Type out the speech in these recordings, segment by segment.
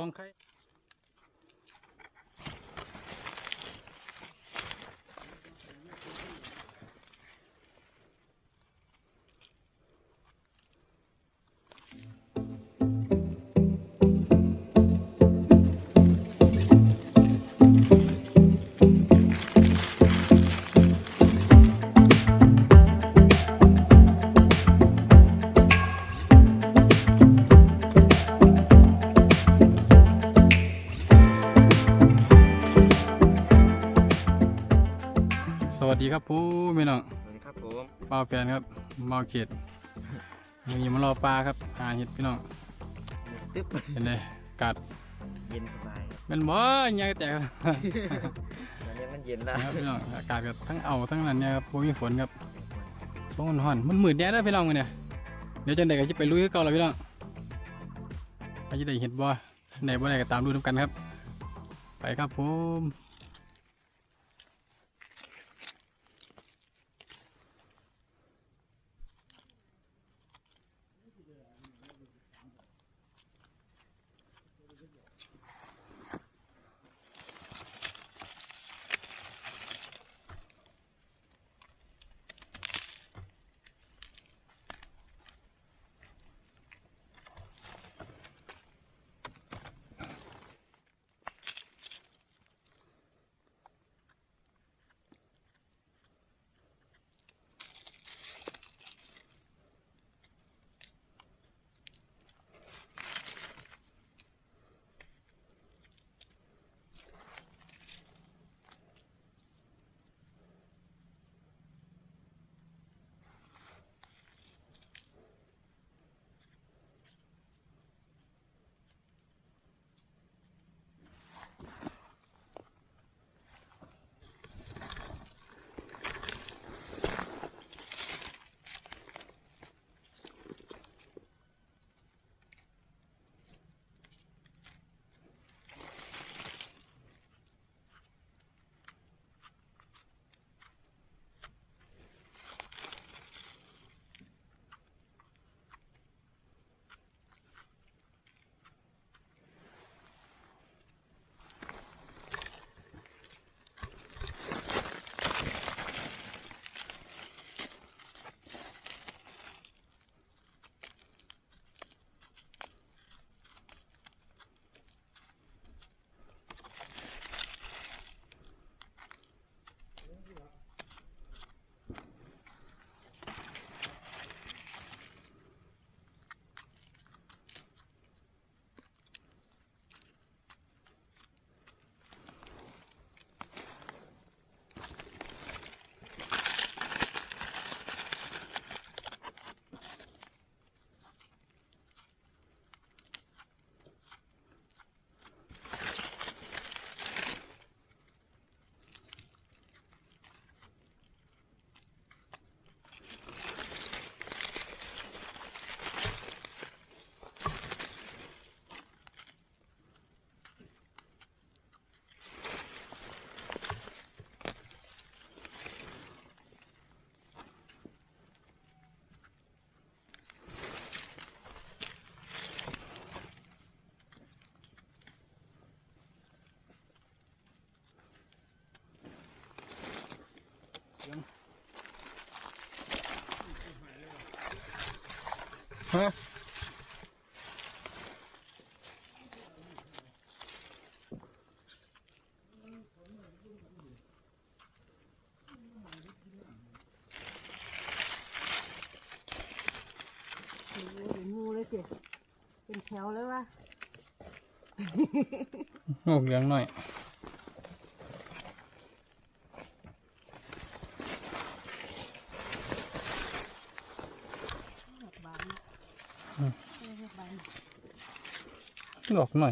องไวัสดีครับผู้พี่น้องสวัสดีครับผมเป้าแฟนครับเมาเขตวันนี้มารอปลาครับหาเห็ดพี่น้องตึ๊บเห็นไหมกัดเย็นสบายครับแมันบ่ยังแต่ครับอันนี้มันเย็นแล้วครับพี่น้องอากาศกับทั้งเอาทั้งนั้นเนี่ยครับพวมีฝนครับช่วงห่อนๆมันมืดแย่แล้วพี่น้องมื้อเนี่ยเดี๋ยวจังไดก็จะไปลุยกับเก่าแล้วพี่น้องไปจะได้เห็ดบ่ไหนบ่ได้ก็ตามดูนำกันครับ ไปครับผม ฮะโอ้โหเห็นงูเลยสิเป็นแถวเลยวะโงกเหลืองหน่อย ดอกบานนะเออดอกบาน หลอกห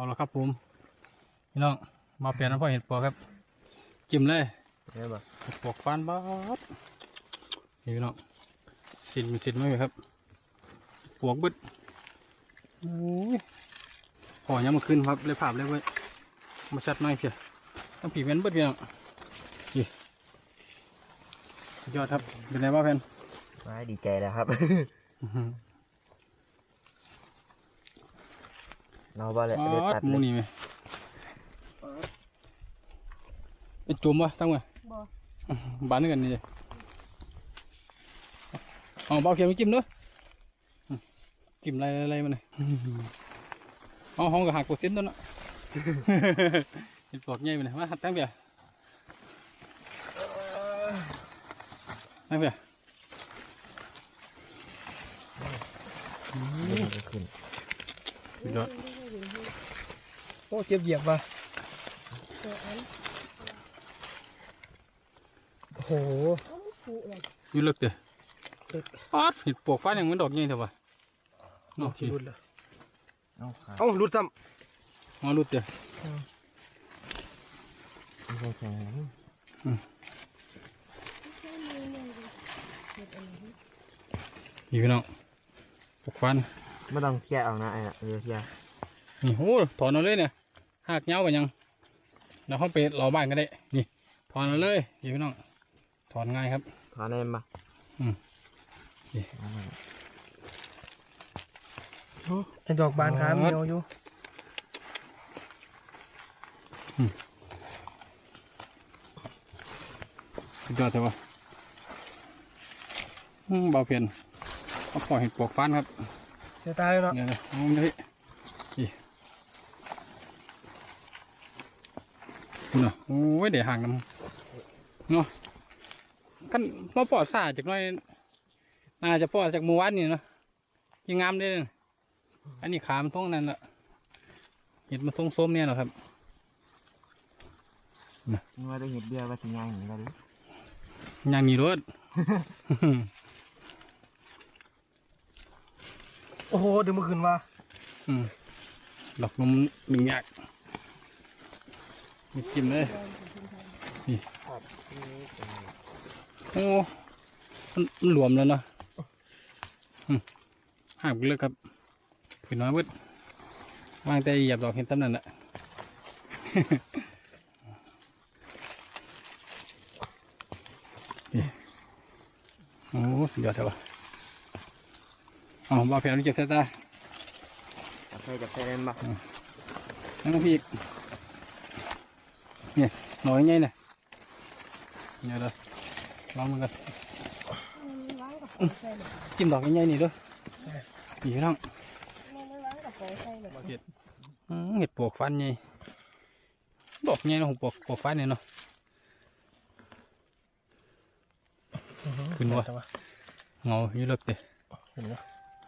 เอาละครับผมพี่น้องมาเปลี่ยนน้ำพ่อเห็ดปวกครับ จิ้มเลยได้ปะเห็ดปวกฟันบ้าดนี่พี่น้องสินมีสินไหมครับปวกเบึดโอ้ยพอยังมาขึ้นครับเลยภาพเลยเว้ยมาชัดหน่อยเพียต้องผีเว้นเบิดพี่น้องนี่สุดยอดครับเป็นไงบ้างแฟนไม่ดีใจแล้วครับ อื้อหือเราบ่เลยอ๋เด็ดอตัดหมูเลยนี่ไหมเป็นจุ่มวะตั้งไว้บ่บ้านนี่กันนี่เลยเอาเบาเขียวมาจิ้มด้วยอืมจิ้มอะไรอะไรมันเลยเอาห้องกับหักกดเส้นตัวเนาะเห็นปลอกใหญ่ไปเลยมาตั้งเบียร์ตั้งเบียร์เดี๋ยวมั นจะขึ้นสุดยอดโอ้เจ็บเหยียบว่ะเอออันโอ้โหเอามันผูเลยอยู่เลิกเด้อป๊อดเห็นปลอกฟ้าอย่างเหมือนดอกใหญ่เถอะวะเนาะหลุดเลยเอาขาเอ้าหลุดซ้มาลุดเด้อไม่ใช่แข็งนะใช้มือหนึ่งดิเห็ดอะไรนี่นี่พี่น้องปลอกฟันไม่ต้องเคลียร์เอานะไอ้น่ะเออเคลียร์ นี่โอ้ถอนเอาเลยเนี่ยหักเงาไปยังแล้วเขาไปรอบ้านก็ได้ นี่ ถอนเอาเลยนี่พี่น้อง ถอนง่ายครับ ถอนได้ปะอืมนี่เอามาำไอ้ดอกบานขาเหนียวอยู่สุดยอดเลยวะอืมเบาเพียนเขาปล่อยเห็ดปลวกฟันครับเสียตายแล้วเนาะเนี่ยเลยเอามาเลย คุณอะโอ้ยเดี๋ยวห่างน้ำเนาะกันมาปอดสาจากหน้อยน่าจะปอดจากเมื่อวานนี่เนาะยังงามเลยนะอันนี้ขามนท้องนั่นแหละเห็ดมันทรงส้มเนี่ยเหรอครับนี่ว่าได้เห็ดเบี้ยว่าถึงยังอย่างนี้แล้วดิยังมีรถโอ้โหเดี๋ยวมื่อคืนว่ะอืมดอกนมหนึ่งอยาก มีจิ้มเลยครับโอ้มันมันหลวมแล้วเนาะอืมห่างไปเลยครับขืนน้อยเบิดวางแต่เหยียบดอกเห็นตำนั่นแหละนี่โอ้สุดยอดเลยวะอ๋อบ่าวเพียนเก็บเสตาจับใส่จับใส่ได้ปะนั่นก็พี่อีกเนี่ยหน่อยไงเนี่ยเนี่ยเลยลองมันกันมันล้างกับของใส่เลยจิ้มดอกใหญ่ๆนี่เด้วยนี่พี่น้องมันไม่ล้างกับของใส่เลยเห็ดอืมเห็ดปวกฟันไงด อกใหญ่เนาะปวกปวกฟันเนี่ยเนาะขึ้นวะแต่ว่าเงาอยู่เลิกเด้เห็นวะ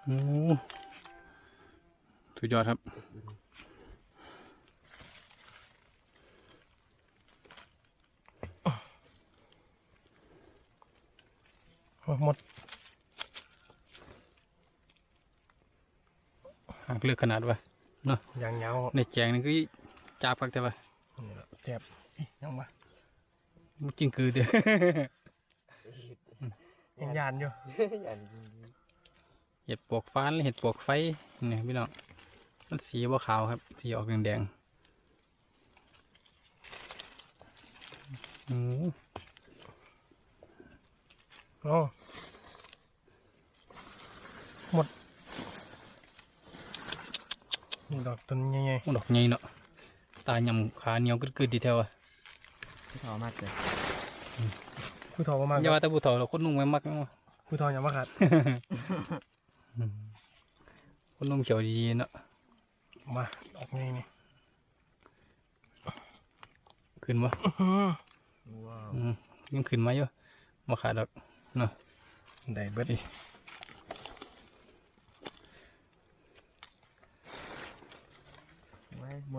โอ้สุดยอดครับ หมดหากเลือกขนาดวะยางยาวในแจงนี่คือจับพักแต่ว่านี่แหละแทบอิยังวะมันจิ้งคือเด้อยังยานอยู่อย่างเห็ดปวกฟ้านเห็ดปวกไฟเนี่ยพี่น้องมันสีบ่ขาวครับ สีออกแดงๆอืมโอ้หมดนี่ดอก ต้นใหญ่มันดอกใหญ่เนาะตายำขาเหนียวกึดๆดีแถวอะชอบมากเลยๆผู้ทอประมาณอย่าว่าแต่ผู้เฒ่าเราคนนุ่งไม่มักเนาะผู้ทออย่ามาขาดคนนุ่งเขียวดีๆเนาะมาดอกใหญ่นี่ขึ้นวะอื้อว้าวอืมยังขึ้นมาอยู่มาขาดดอกเนาะหือได้เบิด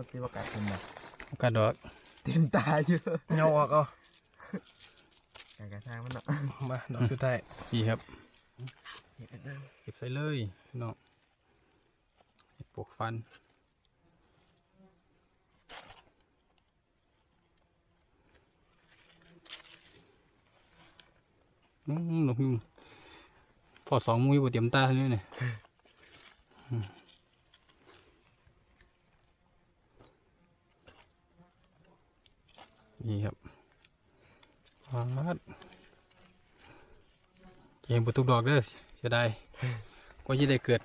มันตีประกาศผมบอกกระดอกเต็มตาอยู่เงาออกอากากระทางมันเนาะมาดอกสุดท้ายดีครับเก็บใส่เลยเนาะปวกฟันนกยุงพอสองมุ้ยบเตรียมตาเลยเนี่ย นี่ครับปาดเก่งประตูดอกเด้อเสียดายก็จะได้เกิด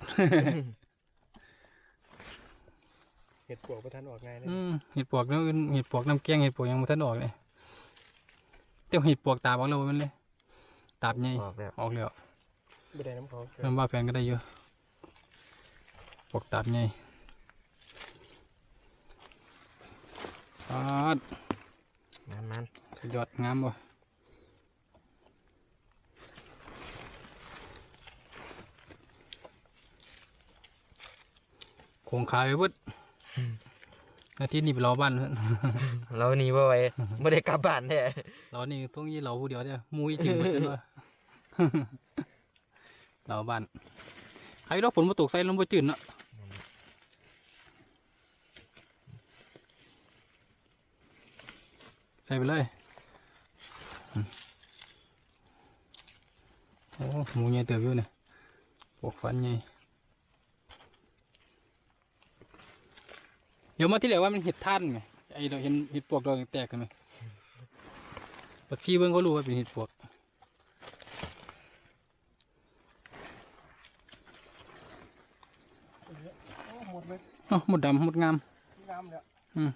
เห็ดปวกประทานออกง่ายเลยอืมเห็ดปวกน้ำอื่นเห็ดปวกน้ำแกงเห็ดปวกยังไม่ทันออกเลยเดี๋ยวเห็ดปวกตาบอกเราไว้มันเลยตาบใหญ่ออกแล้วออกแล้วไม่ได้น้ำเขาเจอเริ่มว่าแฟนก็ได้เยอะปวกตาบใหญ่ ปาดมันมันสุดยอดงามบ่โคงคายไปเบิดนาทีนี้ไปรอบ้านเราหนีบ่ไหวไม่ได้กลับบ้านแท้เรานี่ต้องยี่เราผู้เดียวเนี่ยมุ้ยจริงเหมือนกันว่าเราบ้านใครรอฝนมาตกใส่ลมบ่จืดเนาะ ใส่ไปเลยอืมโอ้หมูใหญ่เติบอยู่เนี่ยปวกฟันใหญ่เดี๋ยวมาที่เหลือว่ามันเห็ดท่านไงไอเราเห็นเห็ดปวกเราแตกกันไหมปัดพี่เบิ้งเขารู้ว่าเป็นเห็ดปวกโอ้หมดเลยอ๋อหมดดำหมดงามงามเลยอืม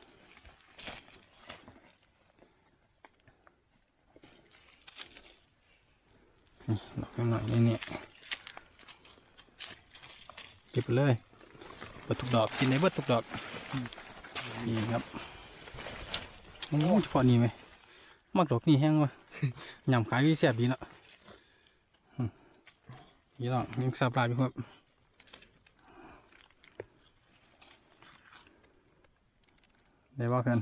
ดอกนิดหน่อยนี่เนี่ยเก็บไปเลยเปิดทุกดอกกินได้เบิดทุกดอกนี่ครับโอ้เฉพาะนี่ไหมมักดอกนี่แห้งวะยำขายก็แซ่บดีเนาะอืมนี่เนาะยังสับปลายอยู่ครับได้ว่าเพื่อน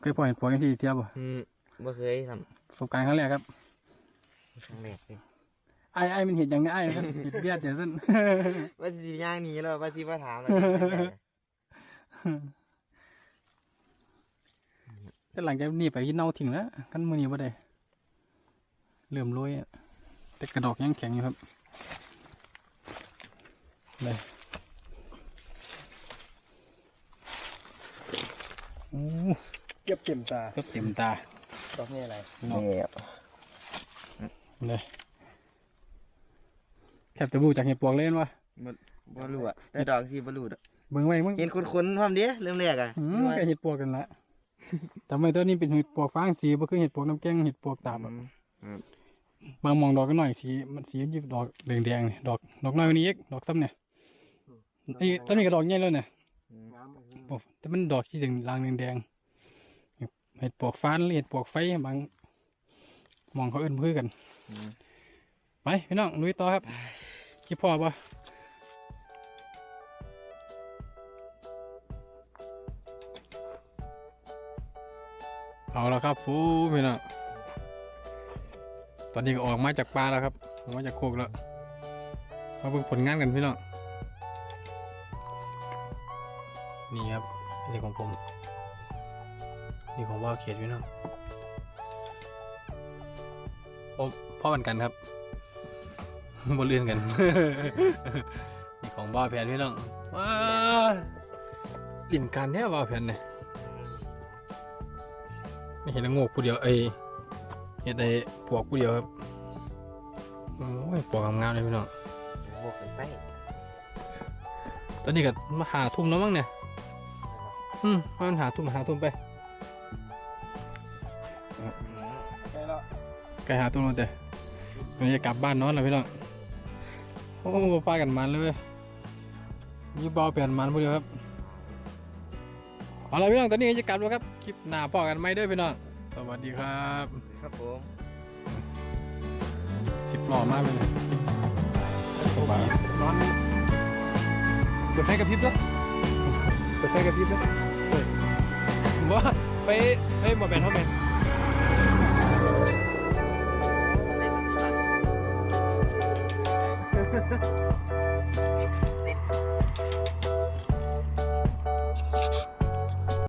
เคยปล่อยปล่อยกันที่เทียบบ่อืมบ่เคยทประสบการณ์ครั้งแรกครับำ ครั้งแรกเลยไอ้ไอ้มันเห็นอย่างนี้ไอ้ครับเห็ดเบียดเดี๋ยวสั้นว่าสิย่างหนี้แล้วว่าสิมาถามแล้วแต่หลังจากนี้ไปกินเน่าทิ้งแล้วกันมือนี้บ่ได้เริ่มโรยอะแต่กระดอกยังแข็งอยู่ครับเลยโอ้เก็บเต็มตาก็เต็มตา ดอกนี่อะไรพี่น้องนี่ เลยแทบจะรู้จากเห็ดปวกเล่นวะบ่รู้อะแต่ดอกสิบ่รู้ดอกเบิ่งไว้มึงเห็นคุ้นๆพร้อมเด้เริ่มแรกอะอืมก็เห็ดปวกกันละแต่ไม่ตัวนี้เป็นเห็ดปวกฟางสีบ่คือเห็ดปวกน้ำแกงเห็ดปวกตาบอะอืมบางมองดอกก็หน่อยสีมันสียิบดอกแดงๆนี่ดอกดอกน้อยกว่านี้อีกดอกซ้ำเนี่ยไอ้ต้นนี้ก็ดอกใหญ่แล้วเนี่ยงามเลยโอ้แต่มันดอกที่แดงลางแดงๆเห็ดปวกฟ้านหรือเห็ดปวกไฟบางมองเขาเอื้นเพื่อกันอืม ไปพี่น้องลุยต่อครับคิดพอปะเอาแล้วครับฟูพี่น้องตอนนี้ก็ออกมาจากปลาแล้วครับออกมาจากโคกแล้วมาเบิ่งผลงานกันพี่น้องนี่ครับนี่ของผมนี่ของว่าเขียดพี่น้อง พ่อเหมือนกันครับบนเรือนกันนี่ของบ้าวแผนพี่น้องว้าลิ่นการแท้บ้าวแผนเนี่ยไม่เห็นงกผู้เดียวเอ้ยเห็นไอ้ปวกผู้เดียวครับโอ้ยปวกงามๆเลยพี่น้องบวกกันไปตอนนี้ก็มาหาทุ่มแล้วมั้งเนี่ยอืมมันหาทุ่มหาทุ่มไป ไกลหาทุ่มแล้วแต่มันจะกลับบ้านนอนแล้วพี่น้อง โอ้ปลากันมันเลยเว้ยมีบอลเปลี่ยนมันผู้เดียวครับ เอาละพี่น้อง ตอนนี้ก็จะกลับแล้วครับ คลิปหน้าพอกันไหมเด้วยพี่น้อง สวัสดีครับ ครับผมสิบหล่อมากเลยสบายร้อนเปิดไฟกระพริบด้วยเปิดไฟกระพริบด้วยเฮ้ยว่าไปเฮ้ยหมอแบนเท่าแบน